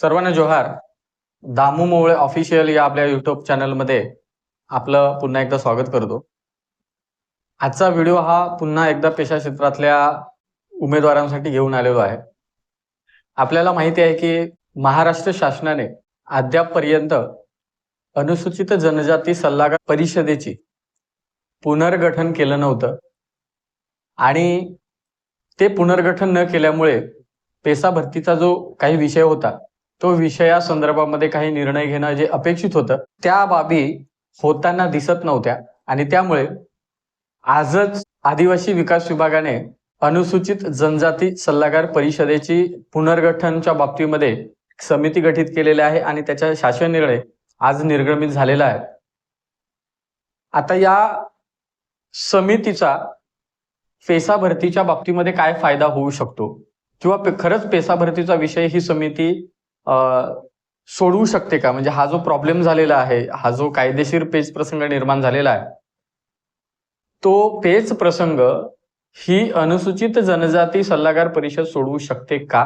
सर्वांना जोहार. दामू मोवळे ऑफिशियल या आपल्या युट्यूब चॅनलमध्ये आपलं पुन्हा एकदा स्वागत करतो. आजचा व्हिडिओ हा पुन्हा एकदा पेशा क्षेत्रातल्या उमेदवारांसाठी घेऊन आलेलो आहे. आपल्याला माहिती आहे की महाराष्ट्र शासनाने अद्यापपर्यंत अनुसूचित जनजाती सल्लागार परिषदेची पुनर्गठन केलं नव्हतं. आणि ते पुनर्गठन न केल्यामुळे पेसा भरतीचा जो काही विषय होता तो विषया संदर्भामध्ये काही निर्णय घेणं जे अपेक्षित होतं त्या बाबी होताना दिसत नव्हत्या. आणि त्यामुळे आजच आदिवासी विकास विभागाने अनुसूचित जनजाती सल्लागार परिषदेची पुनर्गठनच्या बाबतीमध्ये समिती गठीत केलेली आहे आणि त्याचा शासन निर्णय आज निर्गमित झालेला आहे. आता या समितीचा पेसा भरतीच्या बाबतीमध्ये काय फायदा होऊ शकतो? किंवा खरंच पेसा भरतीचा विषय ही समिती सोडवू शकते का? म्हणजे हा जो प्रॉब्लेम झालेला आहे हा जो कायदेशीर पेच प्रसंग निर्माण झालेला आहे तो पेच प्रसंग ही अनुसूचित जनजाती सल्लागार परिषद सोडवू शकते का?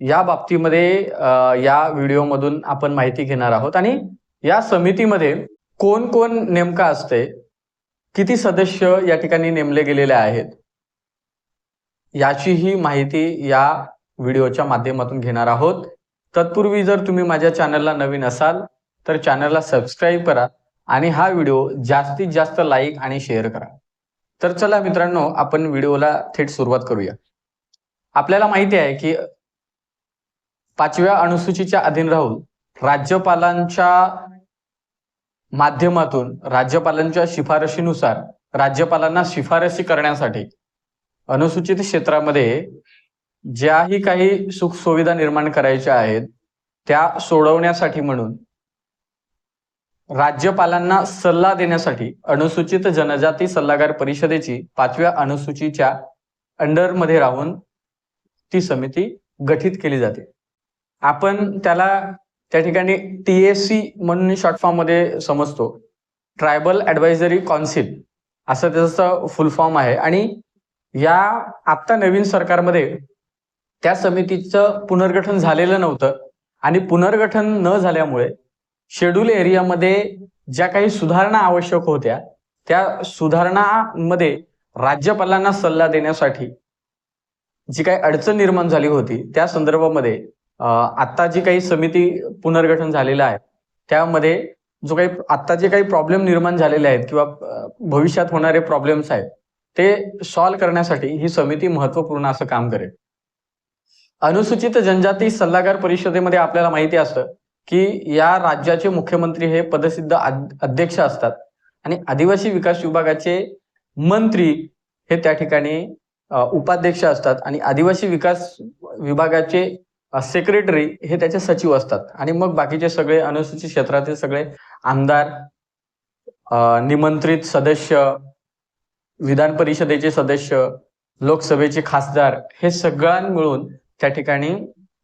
या बाबतीमध्ये या व्हिडिओमधून आपण माहिती घेणार आहोत. आणि या समितीमध्ये कोण कोण नेमका असते किती सदस्य या ठिकाणी नेमले गेलेले आहेत याचीही माहिती या व्हिडिओच्या माध्यमातून घेणार आहोत. तत्पूर्वी जर तुम्ही माझ्या चॅनलला नवीन असाल तर चॅनलला सबस्क्राईब करा आणि हा व्हिडिओ जास्तीत जास्त लाईक आणि शेअर करा. तर चला मित्रांनो आपण व्हिडिओला थेट सुरुवात करूया. आपल्याला माहिती आहे की पाचव्या अनुसूचीच्या अधीन राहून राज्यपालांच्या माध्यमातून राज्यपालांच्या शिफारशीनुसार राज्यपालांना शिफारसी करण्यासाठी अनुसूचित क्षेत्रामध्ये ज्याही काही सुखसुविधा निर्माण करायच्या आहेत त्या सोडवण्यासाठी म्हणून राज्यपालांना सल्ला देण्यासाठी अनुसूचित जनजाती सल्लागार परिषदेची पाचव्या अनुसूचीच्या अंडरमध्ये राहून ती समिती गठीत केली जाते. आपण त्याला त्या ठिकाणी टी एस सी म्हणून शॉर्ट फॉर्ममध्ये समजतो. ट्रायबल ऍडवायझरी कौन्सिल असं त्याचं फुल फॉर्म आहे. आणि या आत्ता नवीन सरकारमध्ये त्या समितीचं पुनर्गठन झालेलं नव्हतं. आणि पुनर्गठन न झाल्यामुळे शेड्यूल एरियामध्ये ज्या काही सुधारणा आवश्यक होत्या त्या सुधारणामध्ये राज्यपालांना सल्ला देण्यासाठी जी काही अडचण निर्माण झाली होती त्या संदर्भामध्ये आता जी काही समिती पुनर्गठन झालेलं आहे त्यामध्ये जो काही आत्ता जे काही प्रॉब्लेम निर्माण झालेले आहेत किंवा भविष्यात होणारे प्रॉब्लेम्स आहेत ते सॉल्व्ह करण्यासाठी ही समिती महत्त्वपूर्ण असं काम करेल. अनुसूचित जनजाती सल्लागार परिषदेमध्ये आपल्याला माहिती असतं की या राज्याचे मुख्यमंत्री हे पदसिद्ध अध्यक्ष असतात. आणि आदिवासी विकास विभागाचे मंत्री हे त्या ठिकाणी उपाध्यक्ष असतात. आणि आदिवासी विकास विभागाचे सेक्रेटरी हे त्याचे सचिव असतात. आणि मग बाकीचे सगळे अनुसूचित क्षेत्रातील सगळे आमदार निमंत्रित सदस्य विधान परिषदेचे सदस्य लोकसभेचे खासदार हे सगळ्यां मिळून त्या ठिकाणी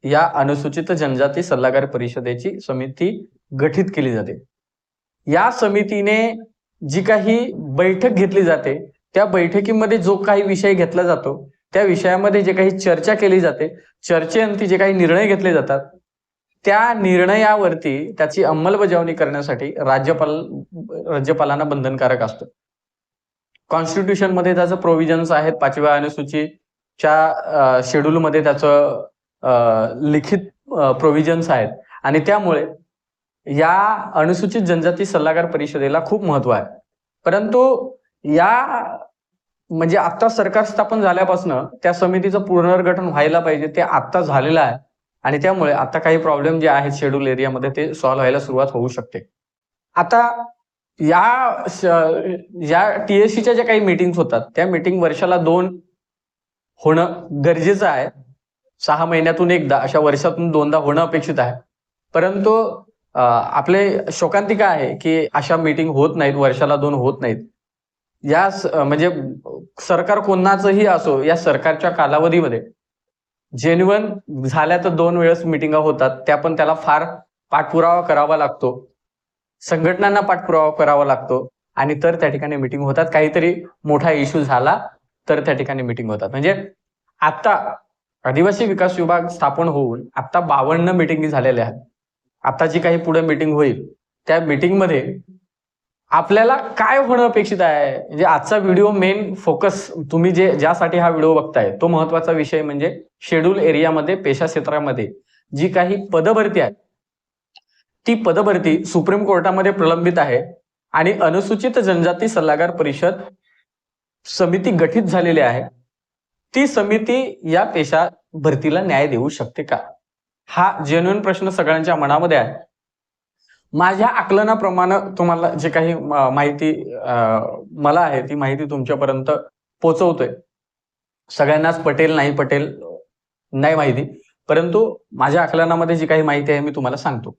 या अनुसूचित जनजाती सल्लागार परिषदेची समिती गठीत केली जाते. या समितीने जी काही बैठक घेतली जाते त्या बैठकीमध्ये जो काही विषय घेतला जातो त्या विषयामध्ये जे काही चर्चा केली जाते चर्चेअंती जे काही निर्णय घेतले जातात त्या निर्णयावरती त्याची अंमलबजावणी करण्यासाठी राज्यपाल राज्यपालांना बंधनकारक असतं. कॉन्स्टिट्यूशनमध्ये त्याचं प्रोव्हिजन्स आहेत पाचव्या च्या शेड्यूलमध्ये त्याचं लिखित प्रोव्हिजन्स आहेत. आणि त्यामुळे या अनुसूचित जनजाती सल्लागार परिषदेला खूप महत्त्व आहे. परंतु या म्हणजे आता सरकार स्थापन झाल्यापासून त्या समितीचं पुनर्गठन व्हायला पाहिजे ते आता झालेलं आहे. आणि त्यामुळे आता काही प्रॉब्लेम जे आहेत शेड्यूल एरियामध्ये ते सॉल्व्ह व्हायला सुरुवात होऊ शकते. आता या या टीएससीच्या ज्या काही मीटिंग्स होतात त्या मीटिंग वर्षाला दोन होणं गरजेचं आहे. सहा महिन्यातून एकदा अशा वर्षातून दोनदा होणं अपेक्षित आहे. परंतु आपले शोकांतिका आहे की अशा मीटिंग होत नाहीत वर्षाला दोन होत नाहीत. या म्हणजे सरकार कोणाचंही असो या सरकारच्या कालावधीमध्ये जेन्युअन झाल्या तर दोन वेळेस मिटिंगा होतात त्या पण त्याला फार पाठपुरावा करावा लागतो. संघटनांना पाठपुरावा करावा लागतो. आणि तर त्या ठिकाणी मिटिंग होतात. काहीतरी मोठा इश्यू झाला तर त्या ठिकाणी मिटिंग होतात. म्हणजे आता आदिवासी विकास विभाग स्थापन होऊन आता बावन्न मिटिंगी झालेल्या आहेत. आता जी काही पुढे मिटिंग होईल त्या मीटिंगमध्ये आपल्याला काय होणं अपेक्षित आहे? म्हणजे आजचा व्हिडिओ मेन फोकस तुम्ही जे ज्यासाठी हा व्हिडिओ बघताय तो महत्त्वाचा विषय म्हणजे शेड्यूल एरियामध्ये पेशा क्षेत्रामध्ये जी काही पदभरती आहे ती पदभरती सुप्रीम कोर्टामध्ये प्रलंबित आहे. आणि अनुसूचित जनजाती सल्लागार परिषद समिती गठीत झालेली आहे ती समिती या पेशा भरतीला न्याय देऊ शकते का? हा जेन्युन प्रश्न सगळ्यांच्या मनामध्ये आहे. माझ्या आकलनाप्रमाणे तुम्हाला जे काही माहिती अं, मला आहे ती माहिती तुमच्यापर्यंत पोचवतोय. सगळ्यांनाच पटेल नाही पटेल नाही माहिती. परंतु माझ्या आकलनामध्ये जी काही माहिती आहे मी तुम्हाला सांगतो.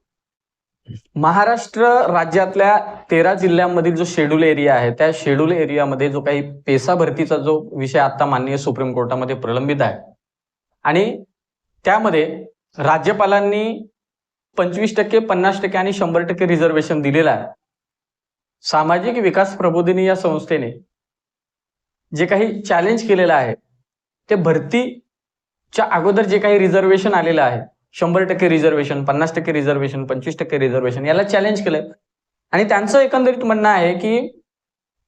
महाराष्ट्र राज्यातल्या तेरा जिल्ह्यांमधील जो शेड्यूल एरिया आहे त्या शेड्यूल एरियामध्ये जो काही पेसा भरतीचा जो विषय आता माननीय सुप्रीम कोर्टामध्ये प्रलंबित आहे आणि त्यामध्ये राज्यपालांनी पंचवीस टक्के पन्नास टक्के आणि शंभर टक्के रिझर्वेशन दिलेलं आहे. सामाजिक विकास प्रबोधिनी या संस्थेने जे काही चॅलेंज केलेलं आहे ते भरतीच्या अगोदर जे काही रिझर्वेशन आलेलं आहे शंभर टक्के रिझर्वेशन पन्नास टक्के रिझर्वेशन पंचवीस टक्के रिझर्वेशन याला चॅलेंज केलंय आणि त्यांचं एकंदरीत म्हणणं आहे की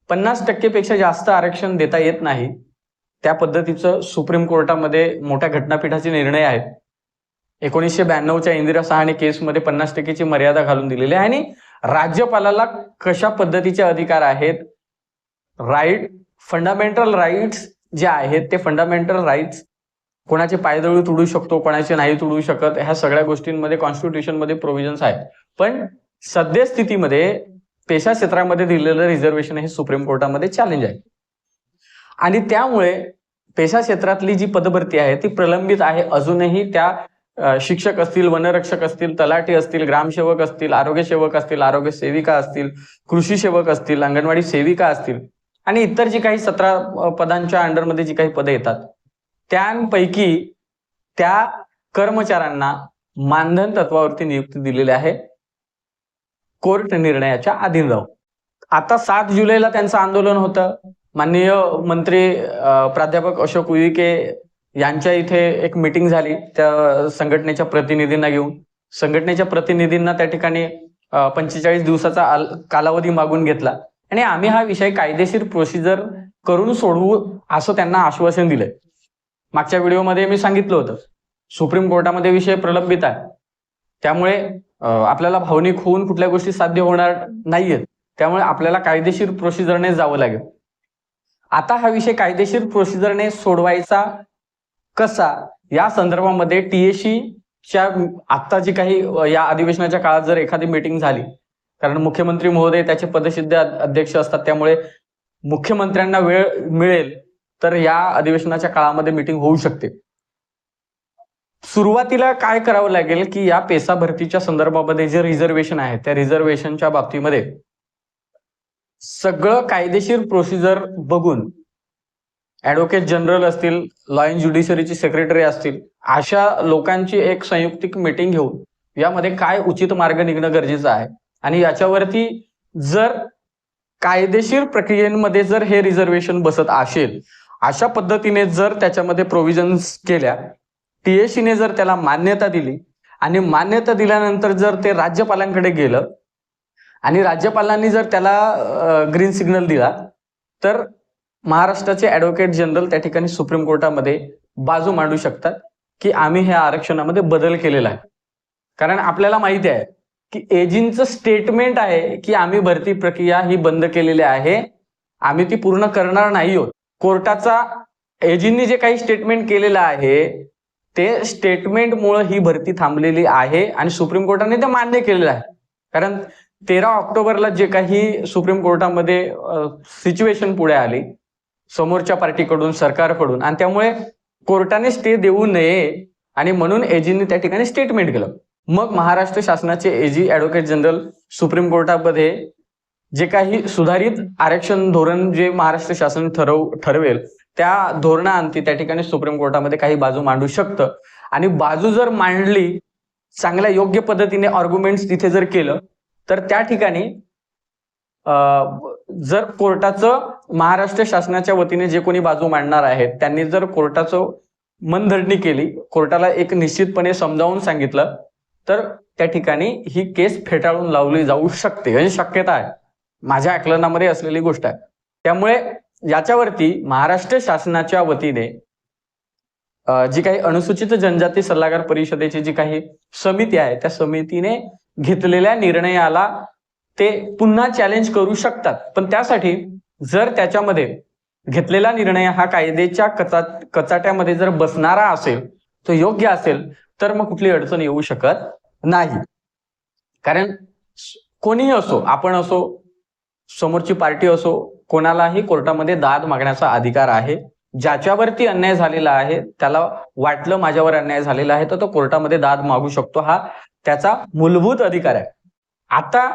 पन्नास टक्केपेक्षा जास्त आरक्षण देता येत नाही. त्या पद्धतीचं सुप्रीम कोर्टामध्ये मोठ्या घटनापीठाचे निर्णय आहेत. एकोणीसशे ब्याण्णवच्या इंदिरा सहाणे केसमध्ये पन्नास टक्केची मर्यादा घालून दिलेली आहे. आणि राज्यपालाला कशा पद्धतीचे अधिकार आहेत? राईट फंडामेंटल राईट्स जे आहेत ते फंडामेंटल राईट्स कोणाचे पायदळी तुडू शकतो कोणाचे नाही तुडू शकत ह्या सगळ्या गोष्टींमध्ये कॉन्स्टिट्यूशनमध्ये प्रोव्हिजन्स आहेत. पण सद्यस्थितीमध्ये पेशा क्षेत्रामध्ये दिलेलं रिझर्वेशन हे सुप्रीम कोर्टामध्ये चॅलेंज आहे. आणि त्यामुळे पेशा क्षेत्रातली जी पदभरती आहे ती प्रलंबित आहे. अजूनही त्या शिक्षक असतील वनरक्षक असतील तलाठी असतील ग्रामसेवक असतील आरोग्य सेवक असतील आरोग्य सेविका असतील कृषी सेवक असतील अंगणवाडी सेविका असतील आणि इतर जी काही सतरा पदांच्या अंडरमध्ये जी काही पदं येतात त्यांपैकी त्या कर्मचाऱ्यांना मानधन तत्वावरती नियुक्ती दिलेली आहे. कोर्ट निर्णयाच्या अधीन राहून आता सात जुलैला त्यांचं आंदोलन होतं. माननीय मंत्री प्राध्यापक अशोक उईके यांच्या इथे एक मिटिंग झाली. त्या संघटनेच्या प्रतिनिधींना घेऊन. संघटनेच्या प्रतिनिधींना त्या ठिकाणी पंचेचाळीस दिवसाचा कालावधी मागून घेतला. आणि आम्ही हा विषय कायदेशीर प्रोसिजर करून सोडवू असं त्यांना आश्वासन दिलंय. मागच्या व्हिडिओमध्ये मी सांगितलं होतं सुप्रीम कोर्टामध्ये विषय प्रलंबित आहे. त्यामुळे आपल्याला भावनिक होऊन कुठल्या गोष्टी साध्य होणार नाहीयेत. त्यामुळे आपल्याला कायदेशीर प्रोसिजरने जावं लागेल. आता हा विषय कायदेशीर प्रोसिजरने सोडवायचा कसा या संदर्भामध्ये टीएसी च्या आत्ता जी काही या अधिवेशनाच्या काळात जर एखादी मीटिंग झाली कारण मुख्यमंत्री महोदय त्याचे पदसिद्ध अध्यक्ष असतात त्यामुळे मुख्यमंत्र्यांना वेळ मिळेल. तर या अधिवेशनाच्या काळामध्ये मीटिंग होऊ शकते. सुरुवातीला काय करावं लागेल की या पेसा भरतीच्या संदर्भामध्ये जे रिझर्वेशन आहे त्या रिझर्वेशनच्या बाबतीमध्ये सगळं कायदेशीर प्रोसिजर बघून ऍडव्होकेट जनरल असतील लॉ ज्युडिशरीची ज्युडिशरीचे सेक्रेटरी असतील अशा लोकांची एक संयुक्तिक मीटिंग घेऊन यामध्ये काय उचित मार्ग निघणं गरजेचं आहे? आणि याच्यावरती जर कायदेशीर प्रक्रियेमध्ये जर हे रिझर्वेशन बसत असेल अशा पद्धतीने जर त्याच्यामध्ये प्रोव्हिजन्स केल्या टीएसीने जर त्याला मान्यता दिली आणि मान्यता दिल्यानंतर जर ते राज्यपालांकडे गेलं आणि राज्यपालांनी जर त्याला ग्रीन सिग्नल दिला तर महाराष्ट्राचे ॲडव्होकेट जनरल त्या ठिकाणी सुप्रीम कोर्टामध्ये बाजू मांडू शकतात की आम्ही ह्या आरक्षणामध्ये बदल केलेला आहे. कारण आपल्याला माहिती आहे की एजींचं स्टेटमेंट आहे की आम्ही भरती प्रक्रिया ही बंद केलेली आहे आम्ही ती पूर्ण करणार नाही आहोत. कोर्टाचा एजींनी जे काही स्टेटमेंट केलेलं आहे ते स्टेटमेंटमुळे ही भरती थांबलेली आहे आणि सुप्रीम कोर्टाने ते मान्य केलेलं आहे. कारण तेरा ऑक्टोबरला जे काही सुप्रीम कोर्टामध्ये सिच्युएशन पुढे आली समोरच्या पार्टीकडून सरकारकडून आणि त्यामुळे कोर्टाने स्टे देऊ नये आणि म्हणून एजींनी त्या ठिकाणी स्टेटमेंट केलं. मग महाराष्ट्र शासनाचे एजी ऍडव्होकेट जनरल सुप्रीम कोर्टामध्ये जे काही सुधारित आरक्षण धोरण जे महाराष्ट्र शासन ठरव ठरवेल त्या धोरणाअंती त्या ठिकाणी सुप्रीम कोर्टामध्ये काही बाजू मांडू शकतं. आणि बाजू जर मांडली चांगल्या योग्य पद्धतीने आर्ग्युमेंट्स तिथे जर केलं तर त्या ठिकाणी जर कोर्टाचं महाराष्ट्र शासनाच्या वतीने जे कोणी बाजू मांडणार आहेत त्यांनी जर कोर्टाचं मनधरणी केली कोर्टाला एक निश्चितपणे समजावून सांगितलं तर त्या ठिकाणी ही केस फेटाळून लावली जाऊ शकते. म्हणजे शक्यता आहे. माझ्या आकलनामध्ये असलेली गोष्ट आहे. त्यामुळे याच्यावरती महाराष्ट्र शासनाच्या वतीने जी काही अनुसूचित जनजाती सल्लागार परिषदेची जी काही समिती आहे त्या समितीने घेतलेल्या निर्णयाला ते पुन्हा चॅलेंज करू शकतात. पण त्यासाठी जर त्याच्यामध्ये घेतलेला निर्णय हा कायद्याच्या कचा कचाट्यामध्ये जर बसणारा असेल तो योग्य असेल तर मग कुठली अडचण येऊ शकत नाही. कारण कोणीही असो आपण असो समोरची पार्टी असो कोणालाही कोर्टामध्ये दाद मागण्याचा अधिकार आहे. ज्याच्यावरती अन्याय झालेला आहे त्याला वाटलं माझ्यावर अन्याय झालेला आहे तर तो कोर्टामध्ये दाद मागू शकतो. हा त्याचा मूलभूत अधिकार आहे. आता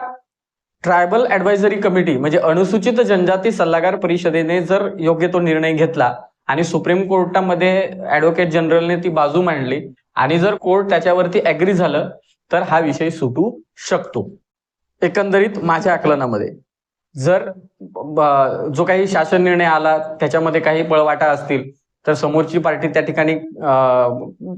ट्रायबल ऍडवायझरी कमिटी म्हणजे अनुसूचित जनजाती सल्लागार परिषदेने जर योग्य तो निर्णय घेतला आणि सुप्रीम कोर्टामध्ये ऍडव्होकेट जनरलने ती बाजू मांडली आणि जर कोर्ट त्याच्यावरती ऍग्री झालं तर हा विषय सुटू शकतो. एकंदरीत माझ्या आकलनामध्ये. जर जो काही शासन निर्णय आला त्याच्यामध्ये काही पळवाटा असतील तर समोरची पार्टी त्या ठिकाणी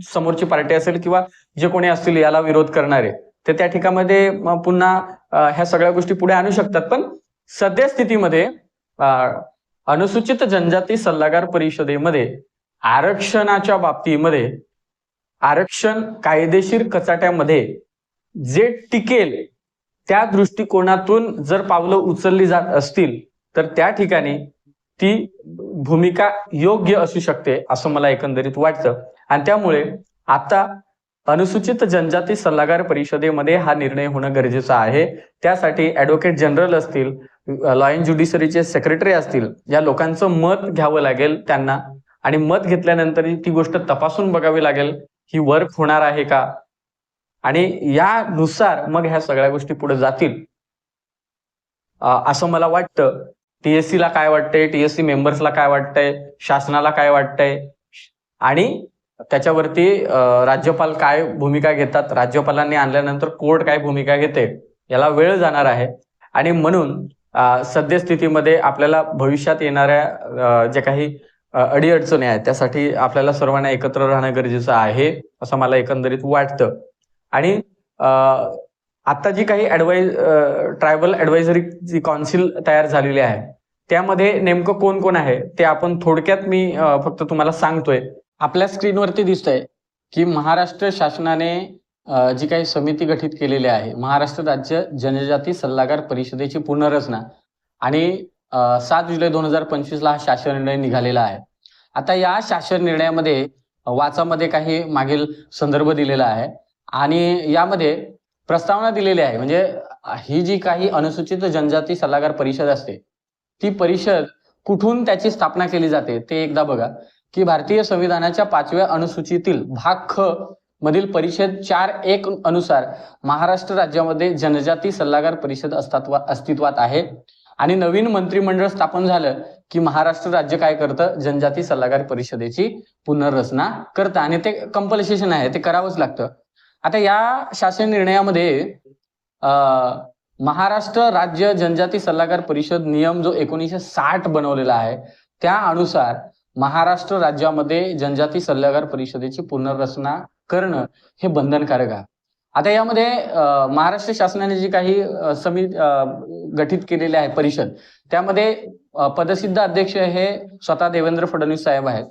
समोरची पार्टी असेल किंवा जे कोणी असतील याला विरोध करणारे ते त्या ठिकाणी पुन्हा ह्या सगळ्या गोष्टी पुढे आणू शकतात. पण सध्या स्थितीमध्ये अनुसूचित जनजाती सल्लागार परिषदेमध्ये आरक्षणाच्या बाबतीमध्ये आरक्षण कायदेशीर कचाट्यामध्ये जे टिकेल त्या दृष्टिकोनातून जर पावलं उचलली जात असतील तर त्या ठिकाणी ती भूमिका योग्य असू शकते असं मला एकंदरीत वाटतं. आणि त्यामुळे आता अनुसूचित जनजाती सल्लागार परिषदेमध्ये हा निर्णय होणं गरजेचं आहे. त्यासाठी ऍडव्होकेट जनरल असतील लॉ अँड ज्युडिशरीचे सेक्रेटरी असतील या लोकांचं मत घ्यावं लागेल त्यांना. आणि मत घेतल्यानंतर ती गोष्ट तपासून बघावी लागेल ही वर्क होणार आहे का? आणि यानुसार मग ह्या सगळ्या गोष्टी पुढे जातील. असं मला वाटतं. टीएससी ला काय वाटतंय? टीएससी मेंबर्सला काय वाटतंय? शासनाला काय वाटतंय? आणि त्याच्यावरती राज्यपाल काय भूमिका घेतात? राज्यपालांनी आणल्यानंतर कोर्ट काय भूमिका घेते? याला वेळ जाणार आहे. आणि म्हणून सद्यस्थितीमध्ये आपल्याला भविष्यात येणाऱ्या ज्या जे काही अडीअडचणी आहेत त्यासाठी आपल्याला सर्वांना एकत्र राहणं गरजेचं आहे असं मला एकंदरीत वाटतं. आणि आता जी काही ऍडवाइज ट्रायबल ऍडवायझरी जी कौन्सिल तयार झालेली आहे त्यामध्ये नेमकं कोण कोण आहे ते आपण थोडक्यात मी फक्त तुम्हाला सांगतोय. आपल्या स्क्रीनवरती दिसतंय की महाराष्ट्र शासनाने जी काही समिती गठीत केलेली आहे महाराष्ट्र राज्य जनजाती सल्लागार परिषदेची पुनर्रचना आणि सात जुलै दोन हजार पंचवीसला हा शासन निर्णय निघालेला आहे. आता या शासन निर्णयामध्ये वाचामध्ये काही मागील संदर्भ दिलेला आहे. आणि यामध्ये प्रस्तावना दिलेली आहे. म्हणजे ही जी काही अनुसूचित जनजाती सल्लागार परिषद असते ती परिषद कुठून त्याची स्थापना केली जाते ते एकदा बघा. की भारतीय संविधानाच्या पाचव्या अनुसूचीतील भाग ख मधील परिषद चार एक अनुसार महाराष्ट्र राज्यामध्ये जनजाती सल्लागार परिषद अस्तित्वात आहे. आणि नवीन मंत्रिमंडळ स्थापन झालं की महाराष्ट्र राज्य काय करतं? जनजाती सल्लागार परिषदेची पुनर्रचना करतं. आणि ते कंपल्सेशन आहे ते करावंच लागतं. आता या शासन निर्णयामध्ये महाराष्ट्र राज्य जनजाती सल्लागार परिषद नियम जो एकोणीसशे साठ बनवलेला आहे त्या अनुसार महाराष्ट्र राज्यामध्ये जनजाती सल्लागार परिषदेची पुनर्रचना करणं हे बंधनकारक आहे. आता यामध्ये महाराष्ट्र शासनाने जी काही समिती गठीत केलेली आहे परिषद त्यामध्ये पदसिद्ध अध्यक्ष हे स्वतः देवेंद्र फडणवीस साहेब आहेत.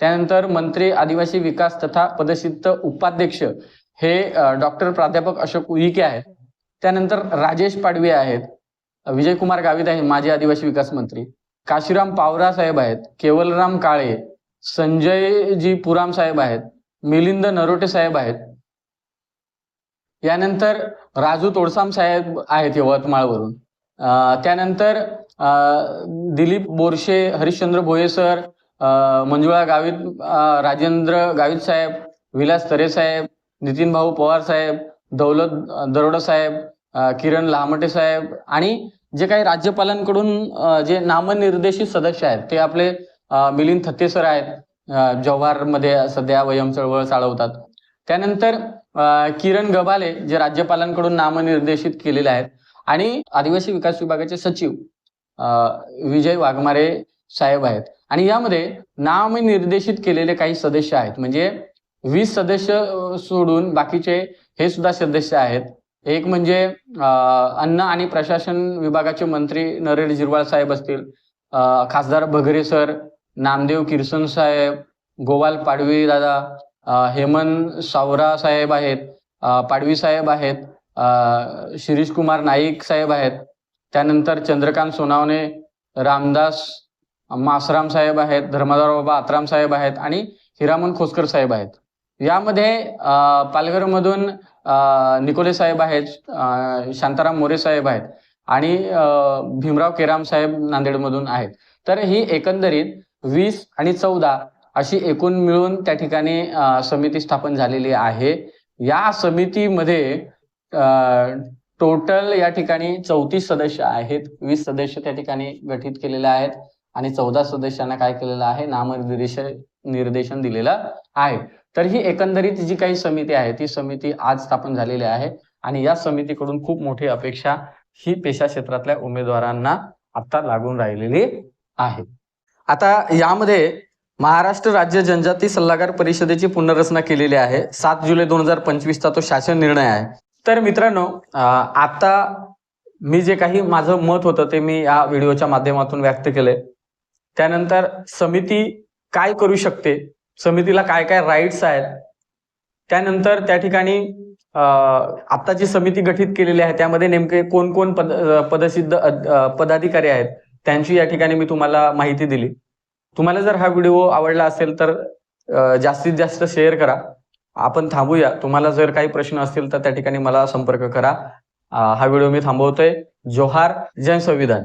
त्यानंतर मंत्री आदिवासी विकास तथा पदसिद्ध उपाध्यक्ष हे डॉक्टर प्राध्यापक अशोक उईके आहेत. त्यानंतर राजेश पाडवी आहेत. विजयकुमार गावित आहे माजी आदिवासी विकास मंत्री. काशीराम पावरा साहेब आहेत केवलराम काळे संजयजी पुराम साहेब आहेत मिलिंद नरोटे साहेब आहेत. यानंतर राजू तोडसाम साहेब आहेत यवतमाळवरून. त्यानंतर दिलीप बोरशे हरिश्चंद्र भोये सर मंजुळा गावित राजेंद्र गावित साहेब विलास तरे साहेब नितीन भाऊ पवार साहेब दौलत दरोडा साहेब किरण लामटे साहेब आणि जे काही राज्यपालांकडून जे नामनिर्देशित सदस्य आहेत ते आपले मिलिंद थत्तेसर आहेत अं, जव्हारमध्ये सध्या वयम चळवळ चालवतात त्यानंतर किरण गबाले जे राज्यपालांकडून नामनिर्देशित केलेले आहेत आणि आदिवासी विकास विभागाचे सचिव विजय वाघमारे साहेब आहेत. आणि यामध्ये नामनिर्देशित केलेले काही सदस्य आहेत म्हणजे वीस सदस्य सोडून बाकीचे हे सुद्धा सदस्य आहेत. एक म्हणजे अन्न आणि प्रशासन विभागाचे मंत्री नरेश जिरवाळ साहेब असतील खासदार भगरे सर नामदेव किरसन साहेब गोवाल पाडवी दादा हेमंत सावरा साहेब आहेत पाडवी साहेब आहेत शिरीष कुमार नाईक साहेब आहेत. त्यानंतर चंद्रकांत सोनावणे रामदास मासराम साहेब आहेत धर्मादार बाबा आत्राम साहेब आहेत आणि हिरामन खोसकर साहेब आहेत. यामध्ये पालघरमधून निकोले साहेब आहेत शांताराम मोरे साहेब आहेत आणि भीमराव केराम साहेब नांदेडमधून आहेत. तर ही एकंदरीत वीस आणि चौदा अशी एकूण मिळून त्या ठिकाणी समिती स्थापन झालेली आहे. या समितीमध्ये टोटल या ठिकाणी चौतीस सदस्य आहेत. वीस सदस्य त्या ठिकाणी गठीत केलेले आहेत आणि चौदा सदस्यांना काय केलेलं आहे? नामनिर्देश निर्देशन दिलेलं आहे. तर ही एकंदरीत जी काही समिती आहे ती समिती आज स्थापन झालेली आहे आणि या समितीकडून खूप मोठी अपेक्षा ही पेशा क्षेत्रातल्या उमेदवारांना आता लागून राहिलेली आहे. आता यामध्ये महाराष्ट्र राज्य जनजाती सल्लागार परिषदेची पुनर्रचना केलेली आहे. सात जुलै दोन हजार पंचवीसचा तो शासन निर्णय आहे. तर मित्रांनो आता मी जे काही माझं मत होतं ते मी या व्हिडिओच्या माध्यमातून व्यक्त केलंय. त्यानंतर समिती काय करू शकते? समितीला काय काय राईट्स आहेत? त्यानंतर त्या ठिकाणी आता जी समिती गठीत केलेली आहे त्यामध्ये नेमके कोण कोण पद पदसिद्ध पदाधिकारी आहेत त्यांची या ठिकाणी मी तुम्हाला माहिती दिली. तुम्हाला जर हा व्हिडिओ आवडला असेल तर जास्तीत जास्त शेअर करा. आपण थांबूया. तुम्हाला जर काही प्रश्न असतील तर त्या ठिकाणी मला संपर्क करा. हा व्हिडिओ मी थांबवतोय. जोहार जय संविधान.